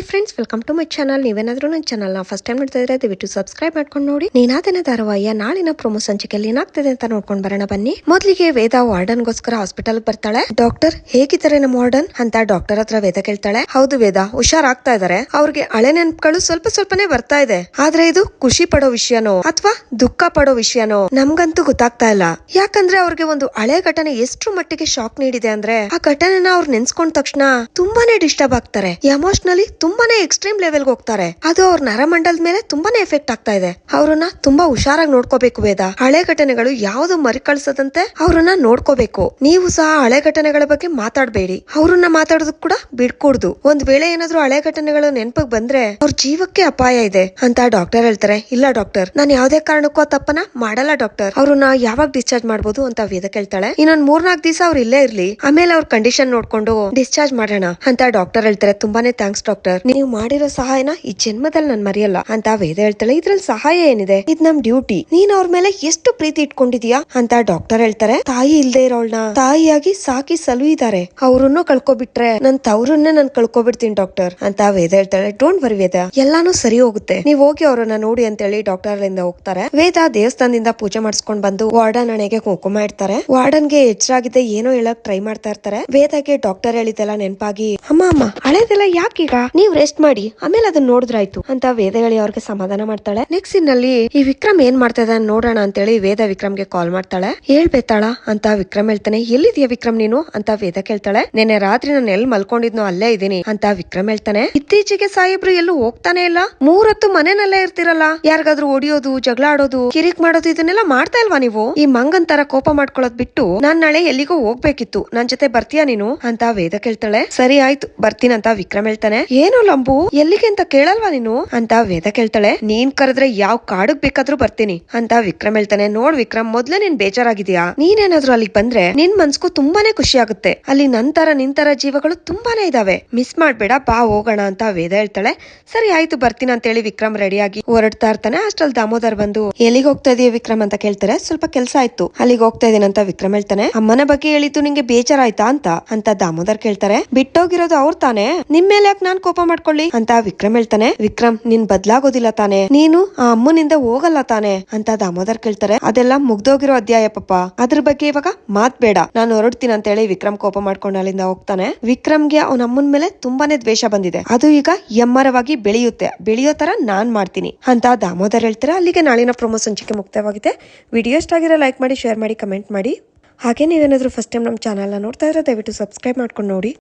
Hi friends welcome to my channel ನೀವೇನಾದ್ರೂ ನನ್ನ ಚಾನಲ್ನ ಫಸ್ಟ್ ಟೈಮ್ ನೋಡ್ತಾ ಇದ್ರೆ ದಯವಿಟ್ಟು ಸಬ್ಸ್ಕ್ರೈಬ್ ಮಾಡ್ಕೊಂಡು ನೋಡಿ. ನೀನಾದನ ಧಾರಾವಾಹಿಯ ನಾಳಿನ ಪ್ರೊಮೋ ಸಂಚಿಕೆಯಲ್ಲಿ ಏನಾಗ್ತದೆ ಅಂತ ನೋಡ್ಕೊಂಡು ಬರೋಣ ಬನ್ನಿ. ಮೊದಲಿಗೆ ವೇದ ವಾರ್ಡನ್ಗೋಸ್ಕರ ಹಾಸ್ಪಿಟಲ್ ಬರ್ತಾಳೆ. ಡಾಕ್ಟರ್ ಹೇಗಿದ್ದಾರೆ ನಮ್ಮ ವಾರ್ಡನ್ ಅಂತ ಡಾಕ್ಟರ್ ಹತ್ರ ವೇದ ಕೇಳ್ತಾಳೆ. ಹೌದು ವೇದ, ಹುಷಾರಾಗ್ತಾ ಇದಾರೆ ಅವ್ರಿಗೆ ಹಳೆ ನೆನಪುಗಳು ಸ್ವಲ್ಪ ಸ್ವಲ್ಪನೇ ಬರ್ತಾ ಇದೆ. ಆದ್ರೆ ಇದು ಖುಷಿ ಪಡೋ ವಿಷಯನೋ ಅಥವಾ ದುಃಖ ಪಡೋ ವಿಷಯನೋ ನಮ್ಗಂತೂ ಗೊತ್ತಾಗ್ತಾ ಇಲ್ಲ. ಯಾಕಂದ್ರೆ ಅವ್ರಿಗೆ ಒಂದು ಹಳೆ ಘಟನೆ ಎಷ್ಟು ಮಟ್ಟಿಗೆ ಶಾಕ್ ನೀಡಿದೆ ಅಂದ್ರೆ ಆ ಘಟನೆನ ಅವ್ರು ನೆನ್ಸ್ಕೊಂಡ ತಕ್ಷಣ ತುಂಬಾನೇ ಡಿಸ್ಟರ್ಬ್ ಆಗ್ತಾರೆ. ಎಮೋಷನಲಿ ತುಂಬಾನೇ ಎಕ್ಸ್ಟ್ರೀಮ್ ಲೆವೆಲ್ ಹೋಗ್ತಾರೆ. ಅದು ಅವ್ರ ನರಮಂಡಲದ ಮೇಲೆ ತುಂಬಾನೇ ಎಫೆಕ್ಟ್ ಆಗ್ತಾ ಇದೆ. ಅವ್ರನ್ನ ತುಂಬಾ ಹುಷಾರಾಗಿ ನೋಡ್ಕೋಬೇಕು ವೇದ. ಹಳೆ ಘಟನೆಗಳು ಯಾವ್ದು ಮರಿಕಳಿಸದಂತೆ ಅವ್ರನ್ನ ನೋಡ್ಕೋಬೇಕು. ನೀವು ಸಹ ಹಳೆ ಘಟನೆಗಳ ಬಗ್ಗೆ ಮಾತಾಡಬೇಡಿ. ಅವ್ರನ್ನ ಮಾತಾಡೋದಕ್ ಕೂಡ ಬಿಡ್ಕೂಡ್ದು. ಒಂದ್ ವೇಳೆ ಏನಾದ್ರೂ ಹಳೆ ಘಟನೆಗಳು ನೆನಪಿಗೆ ಬಂದ್ರೆ ಅವ್ರ ಜೀವಕ್ಕೆ ಅಪಾಯ ಇದೆ ಅಂತ ಡಾಕ್ಟರ್ ಹೇಳ್ತಾರೆ. ಇಲ್ಲ ಡಾಕ್ಟರ್ ನಾನು ಯಾವ್ದೇ ಕಾರಣಕ್ಕೂ ತಪ್ಪನ ಮಾಡಲ್ಲ ಡಾಕ್ಟರ್ ಅವ್ರನ್ನ ಯಾವಾಗ ಡಿಸ್ಚಾರ್ಜ್ ಮಾಡ್ಬೋದು ಅಂತ ವೇದ ಕೇಳ್ತಾಳೆ. ಇನ್ನೊಂದ್ ಮೂರ್ನಾಲ್ಕು ದಿವಸ ಅವ್ರು ಇಲ್ಲೇ ಇರ್ಲಿ. ಆಮೇಲೆ ಅವ್ರ ಕಂಡೀಷನ್ ನೋಡ್ಕೊಂಡು ಡಿಸ್ಚಾರ್ಜ್ ಮಾಡೋಣ ಅಂತ ಡಾಕ್ಟರ್ ಹೇಳ್ತಾರೆ. ತುಂಬಾನೇ ಥ್ಯಾಂಕ್ಸ್ ಡಾಕ್ಟರ್ ನೀವು ಮಾಡಿರೋ ಸಹಾಯನ ಈ ಜನ್ಮದಲ್ಲಿ ನಾನು ಮರೆಯಲ್ಲ. ಅಂತ ವೇದ ಹೇಳ್ತಾಳೆ. ಇದ್ರಲ್ಲಿ ಸಹಾಯ ಏನಿದೆ? ಇದ್ ನಮ್ ಡ್ಯೂಟಿ. ನೀನ್ ಅವ್ರ ಮೇಲೆ ಎಷ್ಟು ಪ್ರೀತಿ ಇಟ್ಕೊಂಡಿದ್ಯಾ? ಅಂತ ಡಾಕ್ಟರ್ ಹೇಳ್ತಾರೆ. ತಾಯಿ ಇಲ್ದೇ ಇರೋಳ್ನ? ತಾಯಿಯಾಗಿ ಸಾಕಿ ಸಲುಹಿದ್ದಾರೆ ಅವ್ರನ್ನು ಕಳ್ಕೊಬಿಟ್ರೆ ನನ್ ತವ್ರನ್ನೇ ನಾನ್ ಕಳ್ಕೊಬಿಡ್ತೀನಿ ಡಾಕ್ಟರ್. ಅಂತ ವೇದ ಹೇಳ್ತಾಳೆ. Don't worry Veda. ಎಲ್ಲಾನು ಸರಿ ಹೋಗುತ್ತೆ. ನೀವ್ ಹೋಗಿ ಅವ್ರನ್ನ ನೋಡಿ ಅಂತ ಹೇಳಿ ಡಾಕ್ಟರ್ ಅಲ್ಲಿಂದ ಹೋಗ್ತಾರೆ. ವೇದ ದೇವಸ್ಥಾನದಿಂದ ಪೂಜೆ ಮಾಡಿಸ್ಕೊಂಡ್ ಬಂದು ವಾರ್ಡನ್ ಹಣೆಗೆ ಕುಂಕುಮ ಇಡ್ತಾರೆ. ವಾರ್ಡನ್ಗೆ ಎಚ್ಚರಾಗಿದೆ ಏನೋ ಹೇಳಕ್ ಟ್ರೈ ಮಾಡ್ತಾ ಇರ್ತಾರೆ. ವೇದಕ್ಕೆ ಡಾಕ್ಟರ್ ಹೇಳಿದೆಲ್ಲ ನೆನಪಾಗಿ, ಅಮ್ಮ ಅಮ್ಮ, ಹಳೇದೆಲ್ಲ ಯಾಕೀಗ? ನೀವ್ ರೆಸ್ಟ್ ಮಾಡಿ, ಆಮೇಲೆ ಅದನ್ನ ನೋಡಿದ್ರಾಯ್ತು ಅಂತ ವೇದ ಹೇಳಿ ಅವ್ರಿಗೆ ಸಮಾಧಾನ ಮಾಡ್ತಾಳೆ. ನೆಕ್ಸ್ಟ್ ಇನ್ನಲ್ಲಿ ಈ ವಿಕ್ರಮ್ ಏನ್ ಮಾಡ್ತಾ ಇದ್ದಾನೆ ನೋಡೋಣ ಅಂತೇಳಿ ವೇದ ವಿಕ್ರಮ್ಗೆ ಕಾಲ್ ಮಾಡ್ತಾಳೆ. ಹೇಳ್ಬೇತಾಳ ಅಂತ ವಿಕ್ರಮ್ ಹೇಳ್ತಾನೆ, ಎಲ್ಲಿದ್ಯಾ ವಿಕ್ರಮ್ ನೀನು ಅಂತ ವೇದ ಕೇಳ್ತಾಳೆ. ನೆನ್ನೆ ರಾತ್ರಿ ನಾನು ಎಲ್ಲಿ ಮಲ್ಕೊಂಡಿದ್ನೋ ಅಲ್ಲೇ ಇದೀನಿ ಅಂತ ವಿಕ್ರಮ್ ಹೇಳ್ತಾನೆ. ಇತ್ತೀಚೆಗೆ ಸಾಹೇಬ್ರು ಎಲ್ಲೂ ಹೋಗ್ತಾನೆ ಇಲ್ಲ? ಮೂರತ್ತು ಮನೆನಲ್ಲೇ ಇರ್ತಿರಲ್ಲ? ಯಾರಿಗಾದ್ರೂ ಹೊಡಿಯೋದು ಜಗಳ ಆಡೋದು, ಕಿರಿಕ್ ಮಾಡೋದು ಇದನ್ನೆಲ್ಲ ಮಾಡ್ತಾ ಇಲ್ವಾ ನೀವು? ಈ ಮಂಗನ್ ತರ ಕೋಪ ಮಾಡ್ಕೊಳ್ಳೋದ್ ಬಿಟ್ಟು ನಾನ್ ನಾಳೆ ಎಲ್ಲಿಗೋ ಹೋಗ್ಬೇಕಿತ್ತು. ನನ್ ಜೊತೆ ಬರ್ತೀಯಾ ನೀನು? ಅಂತ ವೇದ ಕೇಳ್ತಾಳೆ. ಸರಿ ಆಯ್ತು, ಬರ್ತೀನಂತ ವಿಕ್ರಮ್ ಹೇಳ್ತಾನೆ. ಏನು ಲಂಬು? ಎಲ್ಲಿಗೆ ಅಂತ ಕೇಳಲ್ವಾ ನೀನು? ಅಂತ ವೇದ ಕೇಳ್ತಾಳೆ. ನೀನ್ ಕರೆದ್ರೆ ಯಾವ ಕಾಡಕ್ ಬೇಕಾದ್ರೂ ಬರ್ತೀನಿ, ಅಂತ ವಿಕ್ರಮ್ ಹೇಳ್ತಾನೆ. ನೋಡ್ ವಿಕ್ರಮ್, ಮೊದ್ಲೇ ನೀನ್ ಬೇಜಾರಾಗಿದ್ಯಾ ನೀನೇನಾದ್ರೂ ಅಲ್ಲಿಗೆ ಬಂದ್ರೆ ನಿನ್ ಮನ್ಸ್ಗೂ ತುಂಬಾನೇ ಖುಷಿ ಆಗುತ್ತೆ. ಅಲ್ಲಿ ನಂತರ ನಿಂತರ ಜೀವಗಳು ತುಂಬಾನೇ ಇದಾವೆ. ಮಿಸ್ ಮಾಡ್ಬೇಡ, ಬಾ, ಹೋಗೋಣ, ಅಂತ ವೇದ ಹೇಳ್ತಾಳೆ. ಸರಿ, ಆಯ್ತು, ಬರ್ತೀನಿ ಅಂತ ಹೇಳಿ ವಿಕ್ರಮ್ ರೆಡಿಯಾಗಿ ಹೊರಡ್ತಾ ಇರ್ತಾನೆ. ಅಷ್ಟ್ರಲ್ಲಿ ದಾಮೋದರ್ ಬಂದು, ಎಲ್ಲಿಗೆ ಹೋಗ್ತಾ ಇದೀಯ ವಿಕ್ರಮ್? ಅಂತ ಕೇಳ್ತಾರೆ. ಸ್ವಲ್ಪ ಕೆಲಸ ಆಯ್ತು. ಅಲ್ಲಿಗೆ ಹೋಗ್ತಾ ಇದೀನಿ ಅಂತ ವಿಕ್ರಮ್ ಹೇಳ್ತಾನೆ. ಅಮ್ಮನ ಬಗ್ಗೆ ಹೇಳಿದ್ದು ನಿಂಗೆ ಬೇಜಾರಾಯ್ತಾ? ಅಂತ ಅಂತ ದಾಮೋದರ್ ಕೇಳ್ತಾರೆ. ಬಿಟ್ಟೋಗಿರೋದು ಅವ್ರ ತಾನೆ? ನಿಮ್ ಮೇಲೆ ಯಾಕೆ ನಾನ್ ಕೋಪ ಮಾಡ್ಕೊಳ್ಳಿ ಅಂತ ವಿಕ್ರಮ್ ಹೇಳ್ತಾನೆ. ವಿಕ್ರಮ್, ನೀನ್ ಬದ್ಲಾಗೋದಿಲ್ಲ ತಾನೆ. ನೀನು ಆ ಅಮ್ಮನಿಂದ ಹೋಗಲ್ಲ ತಾನೆ ಅಂತ ದಾಮೋದರ್ ಕೇಳ್ತಾರೆ. ಅದೆಲ್ಲ ಮುಗ್ದೋಗಿರೋ ಅಧ್ಯಾಯ ಪಾಪ. ಅದ್ರ ಬಗ್ಗೆ ಇವಾಗ ಮಾತ್ ಬೇಡ. ನಾನು ಹೊರಡ್ತೀನಿ ಅಂತ ಹೇಳಿ ವಿಕ್ರಮ್ ಕೋಪ ಮಾಡ್ಕೊಂಡು ಅಲ್ಲಿಂದ ಹೋಗ್ತಾನೆ. ವಿಕ್ರಮ್ಗೆ ಅವನ ಅಮ್ಮನ ಮೇಲೆ ತುಂಬಾನೇ ದ್ವೇಷ ಬಂದಿದೆ. ಅದು ಈಗ ಎಮ್ಮರವಾಗಿ ಬೆಳೆಯುತ್ತೆ. ಬೆಳೆಯೋ ತರ ನಾನ್ ಮಾಡ್ತೀನಿ ಅಂತ ದಾಮೋದರ್ ಹೇಳ್ತಾರೆ. ಅಲ್ಲಿಗೆ ನಾಳಿನ ಪ್ರೊಮೋ ಸಂಚಿಕೆ ಮುಕ್ತವಾಗಿದೆ. ವಿಡಿಯೋ ಇಷ್ಟ ಆಗಿರೋ ಲೈಕ್ ಮಾಡಿ, ಶೇರ್ ಮಾಡಿ, ಕಮೆಂಟ್ ಮಾಡಿ. ಹಾಗೆ ನೀವೇನಾದ್ರೂ ಫಸ್ಟ್ ಟೈಮ್ ನಮ್ಮ ಚಾನಲ್ನ ನೋಡ್ತಾ ಇದ್ರೆ ದಯವಿಟ್ಟು ಸಬ್ಸ್ಕ್ರೈಬ್ ಮಾಡ್ಕೊಂಡು ನೋಡಿ.